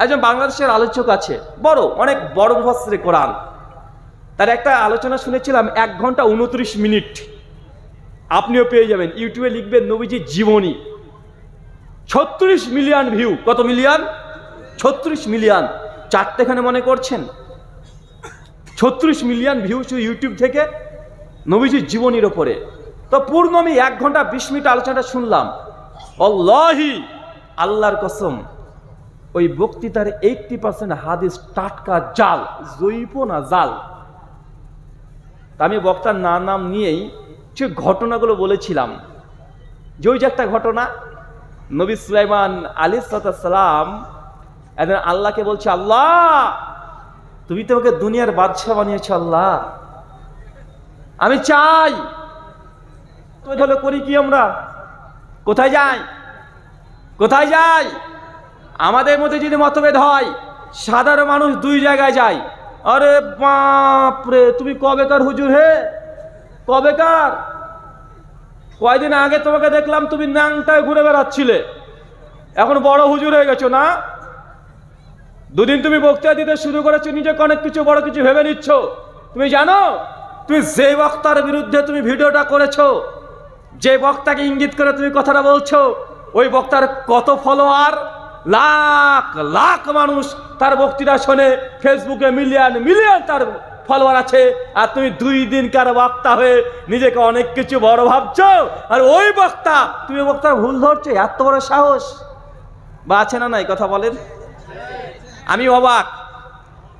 একজন বাংলাদেশের আলোচক আছে, বড়, অনেক বড় মুফাসসিরে কোরআন। তার একটা আলোচনা শুনেছিলাম, এক ঘণ্টা উনত্রিশ মিনিট। আপনিও পেয়ে যাবেন, ইউটিউবে লিখবেন নবীজির জীবনী। ছত্রিশ মিলিয়ন ভিউ। কত মিলিয়ন? ছত্রিশ মিলিয়ন। চারটেখানে মনে করছেন? ছত্রিশ মিলিয়ন ভিউ শুধু ইউটিউব থেকে নবীজির জীবনীর ওপরে। তো পূর্ণ আমি এক ঘণ্টা বিশ মিনিট আলোচনাটা শুনলাম। অল্লাহি, আল্লাহর কসম। ওই বক্তৃতার এইটটি পার্সেন্ট হাদিস টাটকা জাল, জৈব না জাল? আমি বক্তার না নাম নিয়েই সে ঘটনাগুলো বলেছিলাম, যে ওই যে একটা ঘটনা, নবী সুলাইমান আলী সালাম একদিন আল্লাহকে বলছে, আল্লাহ, তুমি তো আমাকে দুনিয়ার বাদশাহ বানিয়েছ, আল্লাহ। আমি চাই তো তাহলে করি কি আমরা? কোথায় যাই? কোথায় যাই? আমাদের মধ্যে যদি মতভেদ হয়, সাধারণ মানুষ দুই জায়গায় যায়। আরে বাপরে, তুমি কবেকার হুজুর হে? কবেকার? কয়দিন আগে তোমাকে দেখলাম তুমি ন্যাংটায় ঘুরে বেড়াচ্ছিলে। এখন বড় হুজুর হয়ে গেছো না? দুদিন তুমি বক্তৃতা দিতে শুরু করেছ, নিজেকে অনেক কিছু, বড় কিছু ভেবে নিচ্ছ। তুমি জানো? তুমি যে বক্তার বিরুদ্ধে তুমি ভিডিওটা করেছ, যে বক্তাকে ইঙ্গিত করে তুমি কথাটা বলছো, ওই বক্তার কত ফলোয়ার? লাখ লাখ মানুষ তার বক্তৃতা শোনে ফেসবুকে মিলিয়ন মিলিয়ন তার ফলোয়ার আছে। আর তুমি দুই দিনকার বক্তা হয়ে নিজেকে অনেক কিছু বড় ভাবছ? আর ওই বক্তা, তুমি বক্তার ভুল ধরছো, এত বড় সাহস। বা আছে না নাই, কথা বলেন। আমি অবাক।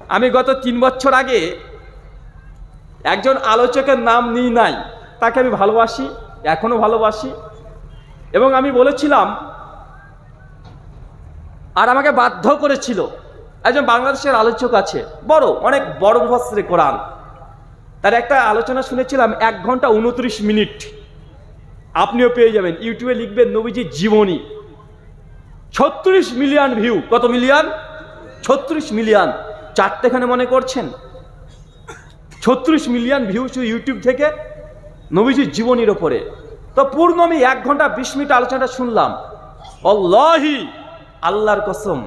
আমি গত তিন বছর আগে একজন আলোচকের নাম নিই নাই। তাকে আমি ভালোবাসি, এখনও ভালোবাসি। এবং আমি বলেছিলাম আর আমাকে বাধ্য করেছিল। একজন বাংলাদেশের আলোচক আছে, বড়, অনেক বড় মুফাসসিরে কোরআন। তার একটা আলোচনা শুনেছিলাম, এক ঘণ্টা উনত্রিশ মিনিট। আপনিও পেয়ে যাবেন, ইউটিউবে লিখবেন নবীজির জীবনী। ছত্রিশ মিলিয়ন ভিউ। কত মিলিয়ন? ছত্রিশ মিলিয়ন। চারটেখানে মনে করছেন? ছত্রিশ মিলিয়ন ভিউ শুধু ইউটিউব থেকে নবীজির জীবনীর ওপরে। তো পূর্ণ আমি এক ঘণ্টা বিশ মিনিট আলোচনাটা শুনলাম। অল্লাহি আল্লাহর কসম,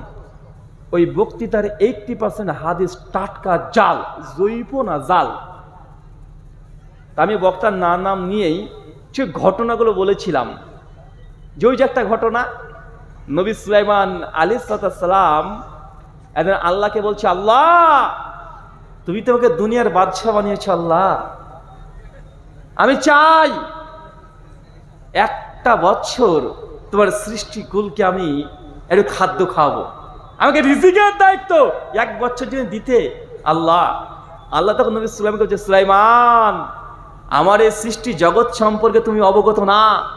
ওই বক্তৃতার এইটটি পার্সেন্ট হাদিস টাটকা জাল, জৈব না জাল। আমি বক্তার না নাম নিয়েই সে ঘটনাগুলো বলেছিলাম। যে ওই যে একটা ঘটনা, নবী সুলাইমান আলী সালাম একদিন আল্লাহকে বলছে, আল্লাহ, তুমি তো আমাকে দুনিয়ার বাদশাহ বানিয়েছ, আল্লাহ। আমি চাই একটা বছর তোমার সৃষ্টি কুলকে আমি একটু খাদ্য খাওয়াবো। আমাকে রিজিকের দায়িত্ব। এক বছর যদি দিতে, আল্লাহ আল্লাহ তখন নবী সুলাইমকে বলছে, সুলাইমান, আমার এই সৃষ্টি জগৎ সম্পর্কে তুমি অবগত না।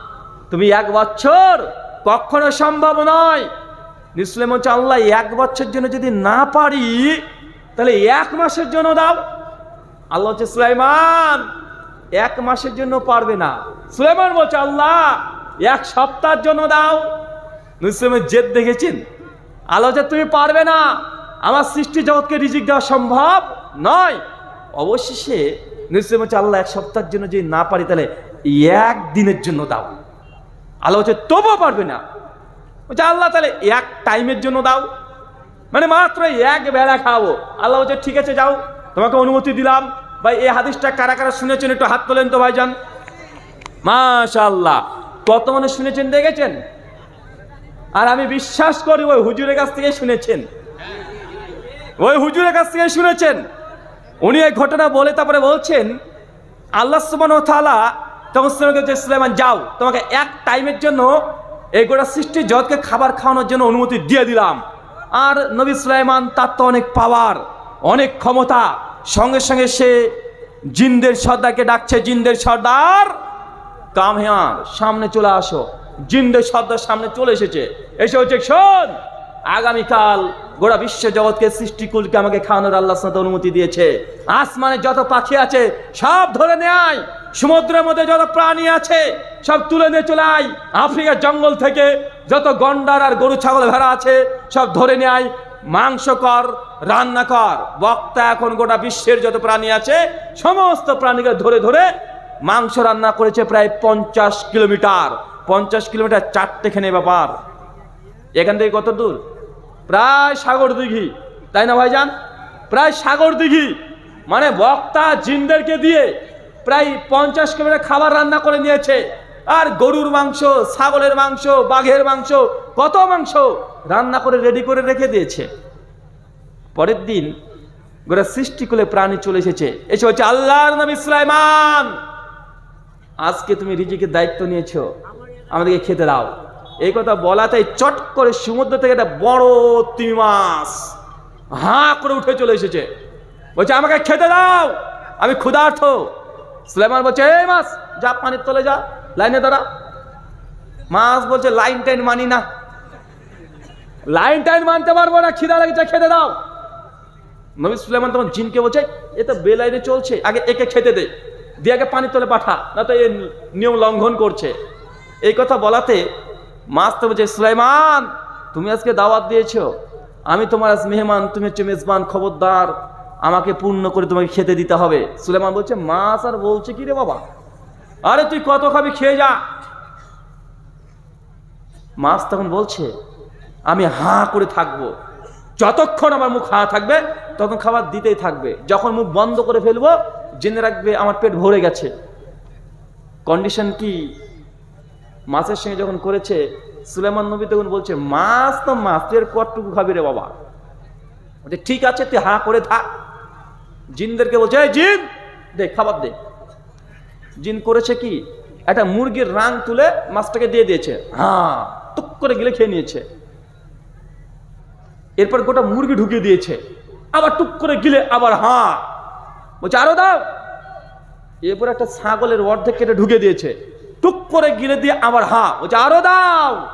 তুমি এক বছর কখনো সম্ভব নয়। নিসলাম হচ্ছে আল্লাহ, এক বছর জন্য যদি না পারি, তাহলে এক মাসের জন্য দাও। আল্লাহ হচ্ছে সুলাইমান, এক মাসের জন্য পারবে না। সুলাইমান বলছে, আল্লাহ, এক সপ্তাহের জন্য দাও। মুসলিমের জেদ দেখেছেন? আল্লাহ হচ্ছে তুমি পারবে না, আমার সৃষ্টি জগৎকে রিজিক দেওয়া সম্ভব নয়। অবশেষে নিশ্চয় হচ্ছে আল্লাহ এক সপ্তাহের জন্য যদি না পারি, তাহলে এক দিনের জন্য দাও। আল্লাহ হচ্ছে তবুও পারবে না। বলছে, আল্লাহ তাহলে এক টাইমের জন্য দাও। মানে মাত্র এক বেলা খাওয়াবো। আল্লাহ বলছে, ঠিক আছে, যাও। তোমাকে অনুমতি দিলাম। ভাই, এই হাদিসটা কারা কারা শুনেছেন একটু হাত তোলেন তো, ভাইজান। মাশাল্লাহ কত মানুষ শুনেছেন, দেখেছেন? আর আমি বিশ্বাস করি ওই হুজুরের কাছ থেকে শুনেছেন। ওই হুজুরের কাছ থেকে শুনেছেন। উনি এই ঘটনা বলে তারপরে বলছেন, আল্লাহ সুবান থালা তখন সুলাইমানকে সুলাইমান, যাও, তোমাকে এক টাইমের জন্য এই গোটা সৃষ্টি জগৎকে খাবার খাওয়ানোর জন্য অনুমতি দিয়ে দিলাম। আর নবী সুলাইমান তার তো অনেক পাওয়ার, অনেক ক্ষমতা। সঙ্গে সঙ্গে সে জিন্দের সর্দারকে ডাকছে, জিন্দের সর্দার, কাম হেয়ার, সামনে চলে আসো। জিন্দের সর্দার সামনে চলে এসেছে। এসে হচ্ছে শোন, আগামীকাল গোটা বিশ্ব জগৎকে সৃষ্টিকুলকে আমাকে খাওয়ানোর আল্লাহ সাথে অনুমতি দিয়েছে। আসমানে যত পাখি আছে, সব ধরে নেয় সমুদ্রের মধ্যে যত প্রাণী আছে, সব তুলে নিয়ে চলে আয়। আফ্রিকার জঙ্গল থেকে যত গন্ডার আর গরু, ছাগল, ভেড়া আছে, সব ধরে নেয় মাংস কর, রান্না কর। বক্তা এখন গোটা বিশ্বের যত প্রাণী আছে, সমস্ত প্রাণীকে ধরে ধরে মাংস রান্না করেছে প্রায় পঞ্চাশ কিলোমিটার। পঞ্চাশ কিলোমিটার চারটেখানে ব্যাপার। এখান থেকে কত দূর? প্রায় সাগর দিঘি। তাই না ভাইজান? প্রায় সাগর দিঘি। মানে বক্তা জিনদেরকে দিয়ে প্রায় পঞ্চাশ কিলোমিটার খাবার রান্না করে নিয়েছে। আর গরুর মাংস, ছাগলের মাংস, বাঘের মাংস, কত মাংস রান্না করে রেডি করে রেখে দিয়েছে। পরের দিন গোটা সৃষ্টি করে প্রাণী চলে এসেছে। এসে হচ্ছে আল্লাহর নবী সুলাইমান, আজকে তুমি রিজিকের দায়িত্ব নিয়েছো। আমাদেরকে খেতে দাও। এই কথা বলাতেই চট করে সমুদ্র থেকে একটা বড় তিমি মাছ হাঁ করে উঠে চলে এসেছে। বলছে, আমাকে খেতে দাও, আমি ক্ষুধার্থ সুলাইমান বলছে, এই মাছ, যা পানির তলে যা, লাইনে দাঁড়া। মাছ বলছে, লাইন টাইন মানি না। লাইন টাইন মানতে পারব না, খিদা লেগেছে, খেতে দাও। নবী সুলাইমান তখন জিনকে বলছে, এ তো বেলাইনে চলছে, আগে একে খেতে দে, দিয়ে আগে পানির তলে পাঠা, না তো এ নিয়ম লঙ্ঘন করছে। এই কথা বলাতে মাছ তো বলছে সুলাইমান, তুমি আজকে দাওয়াত দিয়েছ। আমি তোমার আজ মেহমান, তুমি হচ্ছে মেজবান খবরদার। আমাকে পূর্ণ করে তোমাকে খেতে দিতে হবে। সুলাইমান বলছে, মাছ আর বলছে কি রে বাবা? আরে তুই কত খাবি খেয়ে যা। মাছ তখন বলছে, আমি হাঁ করে থাকব। যতক্ষণ আমার মুখ হাঁ থাকবে তখন খাবার দিতেই থাকবে। যখন মুখ বন্ধ করে ফেলব, জেনে রাখবে আমার পেট ভরে গেছে। কন্ডিশন কি? মাছের সঙ্গে যখন করেছে সুলেমান নবী তখন বলছে, মাছ তো মাছের কতটুকু খাবি রে বাবা? বলছে, ঠিক আছে, তুই হা করে থাক। জিনদেরকে বলছে, এই জিন, দে, খাবার দে। জিন করেছে কি? একটা মুরগির রাং তুলে মাছটাকে দিয়ে দিয়েছে। হ্যাঁ টুক করে গেলে খেয়ে নিয়েছে। এরপর গোটা মুরগি ঢুকিয়ে দিয়েছে। আবার টুক করে গিলে আবার হাঁ। বলছে, আরও দাও। এরপর একটা ছাগলের অর্ধেক কেটে ঢুকে দিয়েছে। টুক করে গিলে দিয়ে আবার হাঁ বলছে আরও দাও।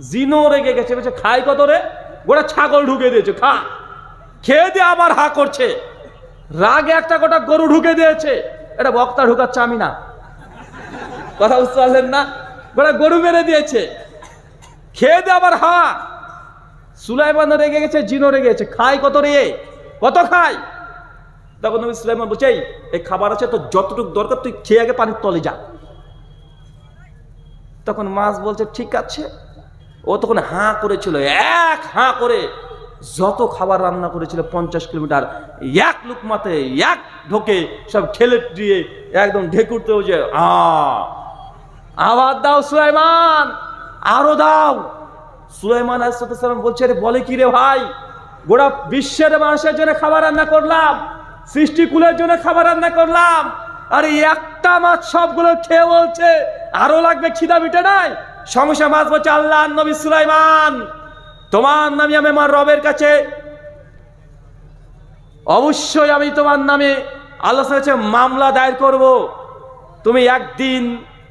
জিনো রেগে গেছে বলছে খাই কত রে? গোটা ছাগল ঢুকে দিয়েছে খা। খেয়ে দিয়ে আবার হা করছে। রাগে একটা গোটা গরু ঢুকে দিয়েছে। এটা বক্তা ঢুকাচ্ছে আমি না। কথা বুঝতে পারলেন না? গোটা গরু মেরে দিয়েছে। খেয়ে দিয়ে আবার হা। সুলাইমান রেগে গেছে জিনো রেগে গেছে খাই কত রে? কত খাই? তখন নবী সুলাইমান বলছে "এই, এই খাবার আছে তো যতটুকু দরকার তুই খেয়ে আগে পানির তলে যা। তখন মাছ বলছে, ঠিক আছে। ও তখন হাঁ করেছিল, এক হাঁ করে যত খাবার রান্না করেছিল পঞ্চাশ কিলোমিটার, এক লুকমাতে এক ঢোকে সব ঠেলে দিয়ে একদম ঢেকুরতে যে আবার দাও সুলাইমান, আরও দাও। সুলাইমান আসসালাম বলছে রে বলে কি রে ভাই? গোটা বিশ্বের মানুষের জন্য খাবার রান্না করলাম, সৃষ্টিকুলের জন্য খাবার রান্না করলাম, আরে একটা মাছ সবগুলো খেয়ে বলছে আরও লাগবে খিদা মিটে নাই। সমস্যা মাছ বলছে আল্লাহ, নবী সুলাইমান। তোমার নামে আমি আমার রবের কাছে, অবশ্যই আমি তোমার নামে আল্লাহ মামলা দায়ের করব। তুমি একদিন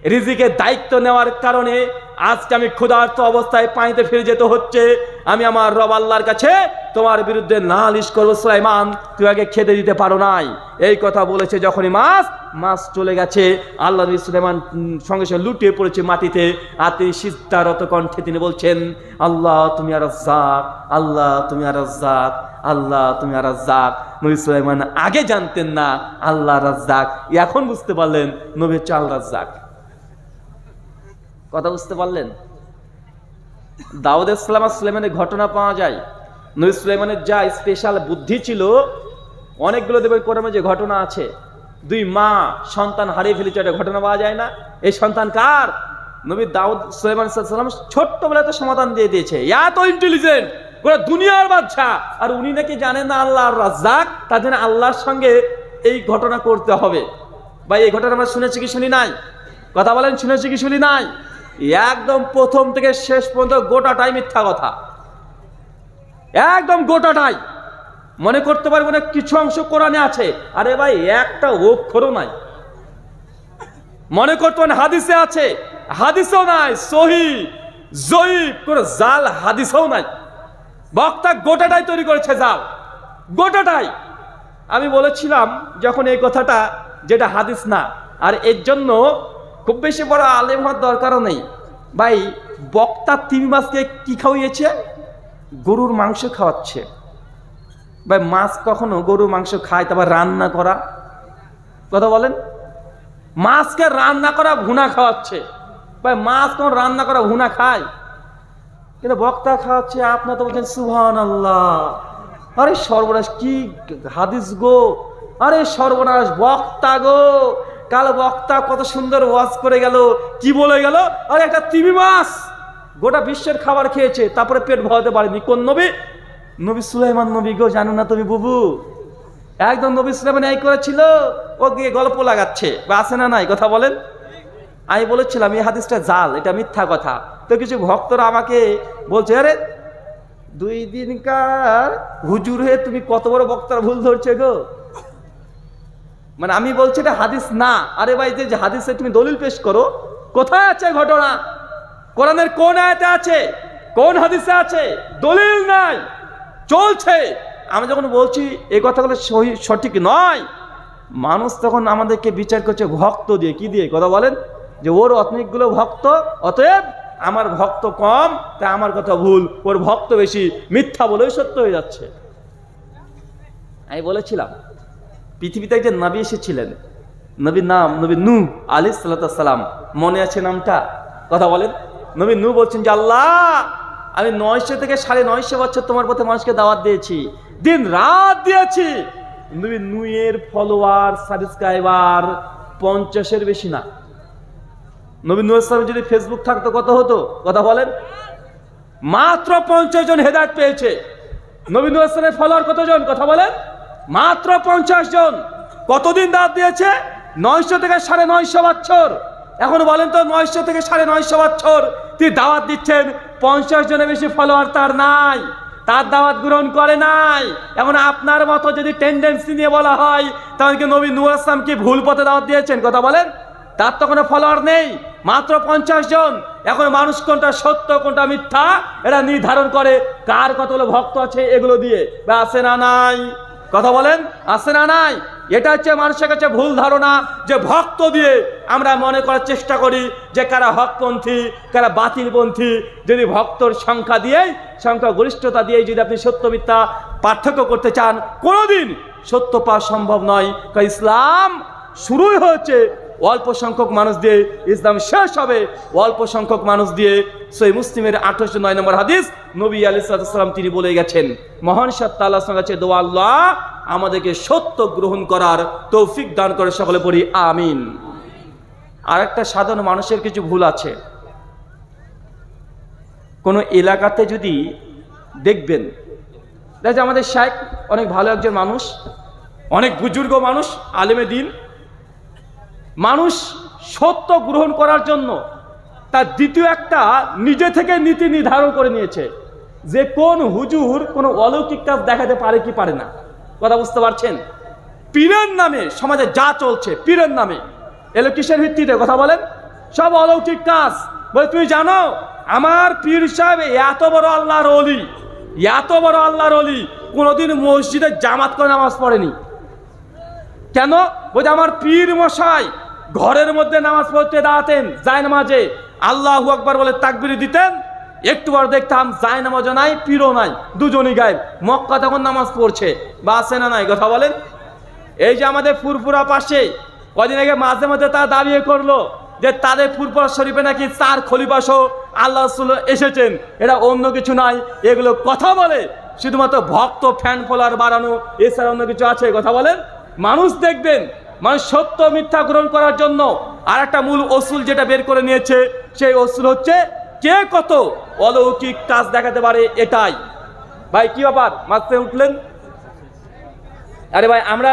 রিজিকের দায়িত্ব নেওয়ার কারণে আজকে আমি ক্ষুধার্ত অবস্থায় পানিতে ফিরে যেতে হচ্ছে। আমি আমার রব আল্লাহর কাছে তোমার বিরুদ্ধে নালিশ করব, সুলাইমান, তুই আগে খেতে দিতে পারো নাই। এই কথা বলেছে যখনই মাছ মাছ চলে গেছে। আল্লাহ সুলাইমান সঙ্গে সঙ্গে লুটিয়ে পড়েছে মাটিতে। আর তিনি সিদ্ধারত কণ্ঠে তিনি বলছেন, আল্লাহ তুমি আর রাজ্জাক, আল্লাহ তুমি আর রাজ্জাক, আল্লাহ তুমি আর রাজ্জাক। নবী সুলাইমান আগে জানতেন না, আল্লাহ রাজ্জাক। এখন বুঝতে পারলেন, নবী আল রাজ্জাক। কথা বুঝতে পারলেন? দাউদ ইসলাম আর সুলেমানের ঘটনা পাওয়া যায়। নবী সুলেমানের যা স্পেশাল বুদ্ধি ছিল, অনেকগুলো দেবের কোরআনে যে ঘটনা আছে, দুই মা সন্তান হারিয়ে ফেলেছে, একটা ঘটনা পাওয়া যায় না। এই সন্তান কার? নবী দাউদ সুলেমান সাল্লাম ছোট্টবেলাতে সমাধান দিয়ে দিয়েছে। এত ইন্টেলিজেন্ট গোটা দুনিয়ার বাচ্চা আর উনি নাকি জানেন না আল্লাহর রাজ্জাক? তার জন্য আল্লাহর সঙ্গে এই ঘটনা করতে হবে। ভাই, এই ঘটনা আমরা শুনেছি কি, শুনি নাই? কথা বলেন, শুনেছি কি, শুনি নাই? একদম প্রথম থেকে শেষ পর্যন্ত গোটাটাই মিথ্যা কথা। একদম গোটাটাই। মনে করতে পারব না কিছু অংশ কোরআনে আছে। আরে ভাই, একটা অক্ষরও নাই। মনে করতে পারেন হাদিসে আছে। হাদিসও নাই, সহি কোন জাল হাদিসও নাই। বক্তা গোটাটাই তৈরি করেছে জাল। গোটাটাই। আমি বলেছিলাম যখন এই কথাটা, যেটা হাদিস না, আর এর জন্য খুব বেশি বড় আলেম হওয়ার দরকারও নেই। ভাই, বক্তা তিন মাসকে কি খাওয়িয়েছে? গরুর মাংস খাওয়াচ্ছে। ভাই, মাছ কখনো গরুর মাংস খায়, তারপর রান্না করা। কথা বলেন? মাছকে রান্না করা, ভুনা খাওয়াচ্ছে। ভাই, মাছ কোন রান্না করা, ভুনা খায়? কিন্তু বক্তা খাওয়াচ্ছে আপনার তো বলছেন সুহান আল্লাহ আরে সর্বনাশ, কি হাদিস গো? আরে সর্বনাশ, বক্তা গো। কাল বক্তা কত সুন্দর ওয়াজ করে গেল, কি বলে গেল? আরে একটা তিমি মাছ! গোটা বিশ্বের খাবার খেয়েছে, তারপরে পেট ভরাতে পারেনি। কোন নবী? নবী সুলাইমান নবী গো, জানো না তুমি বুবু? একদম নবী সুলাইমান এই করেছিল, ও গিয়ে গল্প লাগাচ্ছে। বা আছে না নাই, কথা বলেন? আমি বলেছিলাম, এই হাদিসটা জাল, এটা মিথ্যা কথা। তো কিছু ভক্তরা আমাকে বলছে, আরে, দুই দিনকার হুজুর হয়ে তুমি কত বড় বক্তার ভুল ধরছে গো? মানে আমি বলছি এটা হাদিস না। আরে ভাই, যে হাদিসে তুমি দলিল পেশ করো, কোথায় আছে ঘটনা? কোরআনের কোন আয়াতে আছে? কোন হাদিসে আছে? দলিল নাই। চলছে। আমি যখন বলছি এই কথাগুলো সঠিক নয়, মানুষ তখন আমাদেরকে বিচার করছে ভক্ত দিয়ে। কি দিয়ে? কথা বলেন। যে ওর অনেকগুলো ভক্ত, অতএব আমার ভক্ত কম, তাই আমার কথা ভুল। ওর ভক্ত বেশি। মিথ্যা বলেই সত্য হয়ে যাচ্ছে। আমি বলেছিলাম পৃথিবীতে একজন নবী এসেছিলেন। নবীর নাম নবী নু আলি সাল্লাম মনে আছে নামটা? কথা বলেন। নবী নু বলছেন যে, আল্লাহ, আমি নয়শো থেকে সাড়ে নয়শো বছর তোমার পথে মানুষকে দাওয়াত দিয়েছি। দিন রাত দিয়েছি। নবী নুয়ের ফলোয়ার, সাবস্ক্রাইবার পঞ্চাশের বেশি না। নবী নু ইসলামের যদি ফেসবুক থাকতো কত হতো? কথা বলেন। মাত্র পঞ্চাশ জন হেদায়ত পেয়েছে। নবী নবীন ইসলামের ফলোয়ার কতজন? কথা বলেন। মাত্র পঞ্চাশ জন। কতদিন দাঁত দিয়েছে? নয়শো থেকে সাড়ে নয়শো বছর। এখন বলেন তো, নয়শো থেকে সাড়ে নয়শো বছর তিনি দাওয়াত দিচ্ছেন। পঞ্চাশ জনের বেশি ফলোয়ার তার নাই। তার দাওয়াত গ্রহণ করে নাই। এখন আপনার মতো যদি টেন্ডেন্সি নিয়ে বলা হয়, তাহলে কি নবী নুর আসলাম কি ভুল পথে দাওয়াত দিয়েছেন? কথা বলেন। তার তো কোনো ফলোয়ার নেই। মাত্র পঞ্চাশ জন। এখন মানুষ কোনটা সত্য, কোনটা মিথ্যা এরা নির্ধারণ করে কার কতগুলো ভক্ত আছে এগুলো দিয়ে। বা আছে না নাই। কথা বলেন? আছে না নাই? এটা হচ্ছে মানুষের কাছে ভুল ধারণা যে ভক্ত দিয়ে আমরা মনে করার চেষ্টা করি যে কারা হকপন্থী, কারা বাতিলপন্থী, যদি ভক্তর সংখ্যা দিয়ে সংখ্যা গরিষ্ঠতা দিয়ে যদি আপনি সত্য মিথ্যা পার্থক্য করতে চান, কোনোদিন সত্য পাওয়া সম্ভব নয়। কারণ ইসলাম শুরুই হয়েছে অল্প সংখ্যক মানুষ দিয়ে ইসলাম শেষ হবে। অল্প সংখ্যক মানুষ দিয়ে সই মুসলিমের আঠারোশো নয় নম্বর হাদিস নবী আলি সাল্লাম তিনি বলে গেছেন, মহান সত্তা আল্লাহ কাছে দোয়া আল্লাহ, আমাদেরকে সত্য গ্রহণ করার তৌফিক দান করে সকলে পড়ি, আমিন। আর একটা সাধারণ মানুষের কিছু ভুল আছে। কোনো এলাকাতে যদি দেখবেন দেখা আমাদের শায়েক অনেক ভালো একজন মানুষ, অনেক বুজুর্গ মানুষ, আলেমে দিন মানুষ সত্য গ্রহণ করার জন্য তার দ্বিতীয় একটা নিজে থেকে নীতি নির্ধারণ করে নিয়েছে যে কোন হুজুর কোনো অলৌকিক কাজ দেখাতে পারে কি পারে না। কথা বুঝতে পারছেন? পীরের নামে সমাজে যা চলছে, পীরের নামে। এলো কিসের ভিত্তিতে কথা বলেন? সব অলৌকিক কাজ। বলে, তুমি জানো, আমার পীর সাহেব এত বড় আল্লাহর অলি এত বড় আল্লাহর অলি কোনোদিন মসজিদে জামাত করে নামাজ পড়েনি। কেন? বলছে, আমার পীর মশাই ঘরের মধ্যে নামাজ পড়তে দাঁড়াতেন যায় নামাজে আল্লাহ আকবার বলে তাকবির দিতেন। একটু বার দেখতাম যায় নামাজও নাই, পীরও নাই, দুজনই গায়েব। মক্কা তখন নামাজ পড়ছে। বা আছে না নাই, কথা বলেন? এই যে আমাদের ফুরফুরা পাশে, কদিন আগে মাঝে মাঝে তারা দাঁড়িয়ে করল যে তাদের ফুরফুরা শরীফে নাকি চার খলিফাসহ আল্লাহ এসেছেন। এটা অন্য কিছু নাই, এগুলো কথা বলে। শুধুমাত্র ভক্ত ফ্যান ফলোয়ার বাড়ানো, এছাড়া অন্য কিছু আছে, কথা বলেন? মানুষ দেখবেন মানুষ সত্য মিথ্যা গ্রহণ করার জন্য আর একটা মূল অসুল যেটা বের করে নিয়েছে, সেই অসুল হচ্ছে কে কত অলৌকিক কাজ দেখাতে পারে এটাই। ভাই, কি ব্যাপার? মাঝে উঠলেন? আরে ভাই, আমরা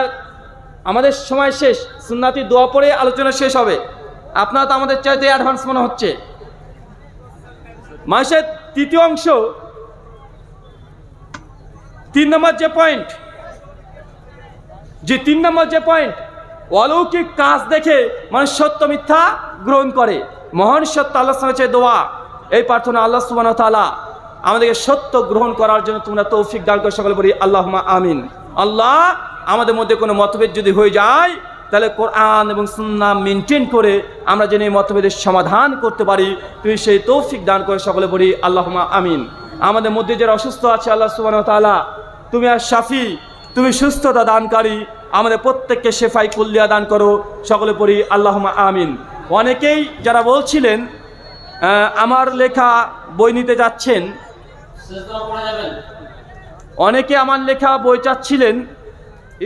আমাদের সময় শেষ, সুন্নাতি দোয়া পরে আলোচনা শেষ হবে। আপনারা তো আমাদের চাইতে অ্যাডভান্স মনে হচ্ছে। মানুষের তৃতীয় অংশ। তিন নম্বর যে পয়েন্ট যে তিন নম্বর যে পয়েন্ট অলৌকিক কাজ দেখে মানুষ সত্য মিথ্যা গ্রহণ করে। মহান সত্য আল্লাহ সাথে দোয়া। এই প্রার্থনা আল্লাহ সুবান তালা আমাদেরকে সত্য গ্রহণ করার জন্য তোমরা তৌফিক দান করে, সকলে বলি আল্লাহ আমিন। আল্লাহ, আমাদের মধ্যে কোনো মতভেদ যদি হয়ে যায়, তাহলে কোরআন এবং সুন্না মেনটেন করে আমরা যেন এই মতভেদের সমাধান করতে পারি। তুই সেই তৌফিক দান করে, সকলে বলি আল্লাহ আমিন। আমাদের মধ্যে যারা অসুস্থ আছে, আল্লাহ সুবান তালা তুমি আর শাফি তুমি সুস্থতা দানকারী আমাদের প্রত্যেককে শেফাই কুল্লিয়া দান করো সকলে পড়ি আল্লাহ আমিন। অনেকেই যারা বলছিলেন আমার লেখা বই নিতে যাচ্ছেন অনেকে আমার লেখা বই চাচ্ছিলেন